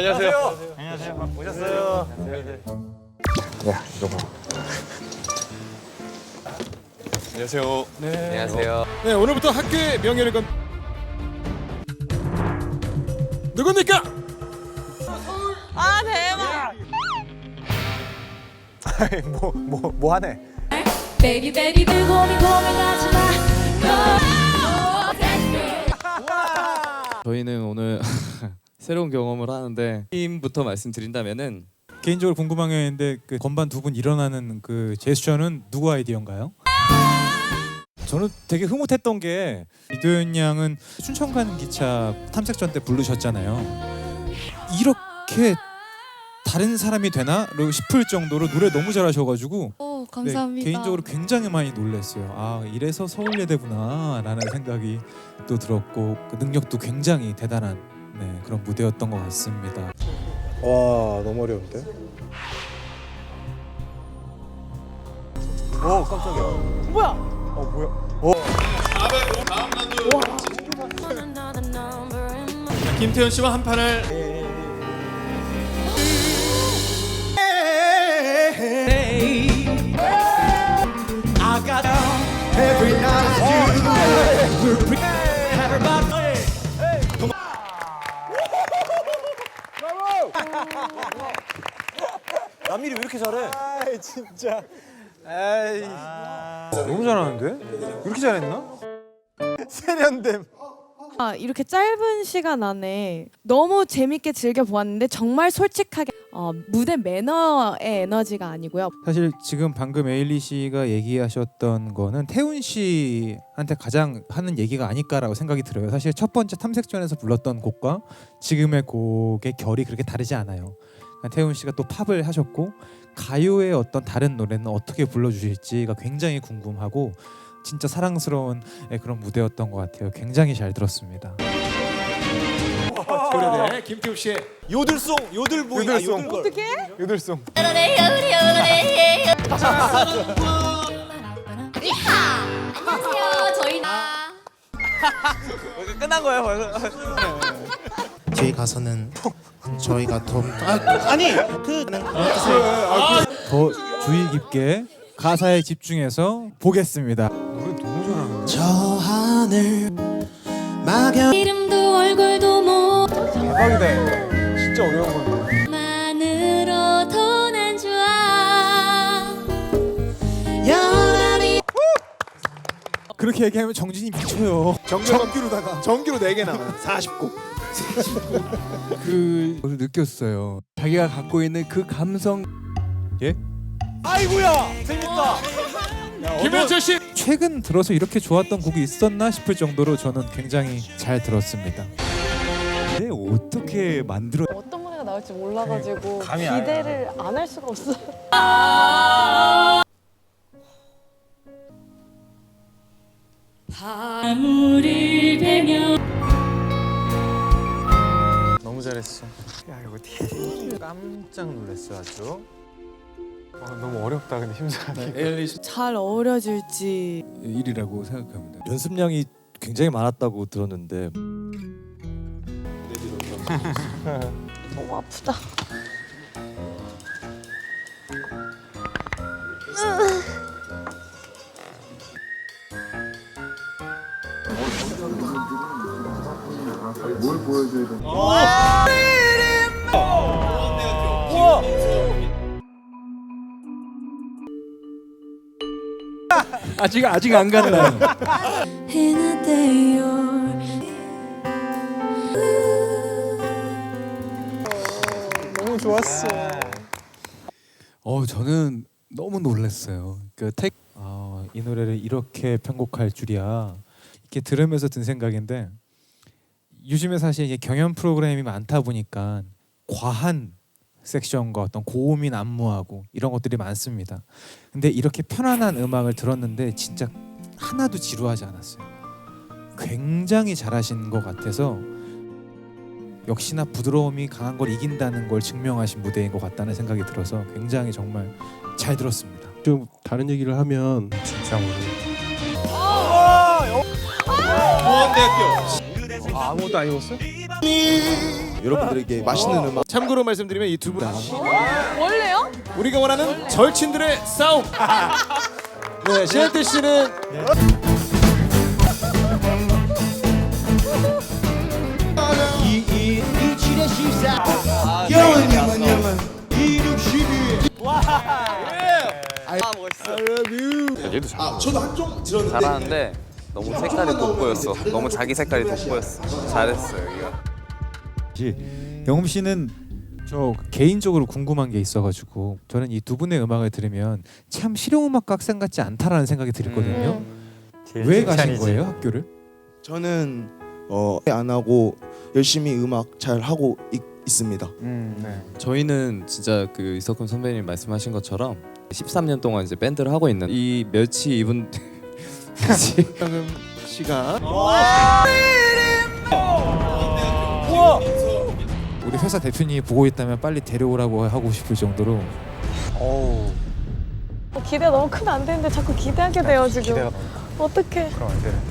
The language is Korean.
안녕하세요. 오셨어요. 야 이거 봐. 안녕하세요. 안녕하세요. 네 오늘부터 학교의 명예를 건 누굽니까? 아 대박. 뭐뭐 뭐 하네. Baby baby 늘 고민 고민하지 마 저희는 오늘 새로운 경험을 하는데 팀부터 말씀드린다면은 개인적으로 궁금한 게 있는데 그 건반 두 분 일어나는 그 제스처는 누구 아이디어인가요? 저는 되게 흐뭇했던 게 이도현 양은 춘천 가는 기차 탐색전 때 부르셨잖아요. 이렇게 다른 사람이 되나?로 싶을 정도로 노래 너무 잘하셔가지고 오 네, 감사합니다 개인적으로 굉장히 많이 놀랐어요. 아 이래서 서울예대구나 라는 생각이 또 들었고 그 능력도 굉장히 대단한 네, 그런 무대였던 것 같습니다. 와 너무 어려운데. 오 깜짝이야. 뭐야? 어 뭐야? 김태현 씨와 한 판을 남일이 왜 이렇게 잘해? 아 진짜. 에이. 너무 잘하는데? 이렇게 잘했나? 세련됨. 아, 이렇게 짧은 시간 안에 너무 재밌게 즐겨 보았는데 정말 솔직하게 어, 무대 매너의 에너지가 아니고요. 사실 지금 방금 에일리 씨가 얘기하셨던 거는 태훈 씨한테 가장 하는 얘기가 아닐까라고 생각이 들어요. 사실 첫 번째 탐색전에서 불렀던 곡과 지금의 곡의 결이 그렇게 다르지 않아요. 그러니까 태훈 씨가 또 팝을 하셨고 가요의 어떤 다른 노래는 어떻게 불러주실지가 굉장히 궁금하고 진짜 사랑스러운 예, 그런 무대였던 것 같아요. 굉장히 잘 들었습니다. 고려대 김태우 씨의 요들송, 요들보이, 요들송. 아, 요들걸. 어떻게? 요들송. 안녕하세요 저희 끝난 거예요 벌써. 뒤에 가서는 저희가 더 아, 아니 그는 그런 뜻을 더 주의 깊게 가사에 집중해서 보겠습니다. 저 하늘 막연 이름도 얼굴도 못 대박이다. 이거. 진짜 어려운 건데. 만으로 돈안 좋아 연하니 그렇게 얘기하면 정진이 미쳐요. 정규로다가 정규로 4개 나와. 40곡. 그걸 느꼈어요. 자기가 갖고 있는 그 감성 아이고야 재밌다. 김현철 씨. 최근 들어서 이렇게 좋았던 곡이 있었나 싶을 정도로 저는 굉장히 잘 들었습니다. 근데 어떻게 만들어 어떤 노래가 나올지 몰라가지고 감이 안 기대를 안 할 수가 없어요. 너무 잘했어. 야 이거 깜짝 놀랐어 아주. 어, 너무 어렵다 근데 심사하기. 씨잘 어우러질지 일이라고 생각합니다. 연습량이 굉장히 많았다고 들었는데 너무 아프다. 아직 아직 안 갔나요? In a day or 너무 좋았어. 어 저는 너무 놀랐어요. 그 택, 아, 이 노래를 이렇게 편곡할 줄이야. 이렇게 들으면서 든 생각인데 요즘에 사실 이게 경연 프로그램이 많다 보니까 과한 섹션과 어떤 고음이 난무하고 이런 것들이 많습니다. 근데 이렇게 편안한 음악을 들었는데 진짜 하나도 지루하지 않았어요. 굉장히 잘하신 것 같아서 역시나 부드러움이 강한 걸 이긴다는 걸 증명하신 무대인 것 같다는 생각이 들어서 굉장히 정말 잘 들었습니다. 좀 다른 얘기를 하면 진짜 모르. 보원대학교 아, 아무것도 안 입었어? 여러분들에게 맛있는 음악. 참고로 말씀드리면 이 두 분 원래요? 우리가 원하는 절친들의 싸움. 네, 시현태 씨는? 잘하는데 너무 색깔이 돋보였어. 너무 자기 색깔이 돋보였어. 잘했어 여기가. 영음 씨는 저 개인적으로 궁금한 게 있어가지고 저는 이 두 분의 음악을 들으면 참 실용음악과 학생 같지 않다라는 생각이 들거든요. 왜 가신 거예요 학교를? 저는 어, 안 하고 열심히 음악 잘 하고 있, 있습니다. 음, 네. 저희는 진짜 그 이석훈 선배님 말씀하신 것처럼 13년 동안 이제 밴드를 하고 있는 이 멸치 이분 방금 시간 우 리 회사 대표님이 보고 있다면 빨리 데려오라고 하고 싶을 정도로 어우, 기대 너무 크면 안 되는데 자꾸 기대하게 돼요 지금. 기대가 어떡해. 그럼 안 되는데.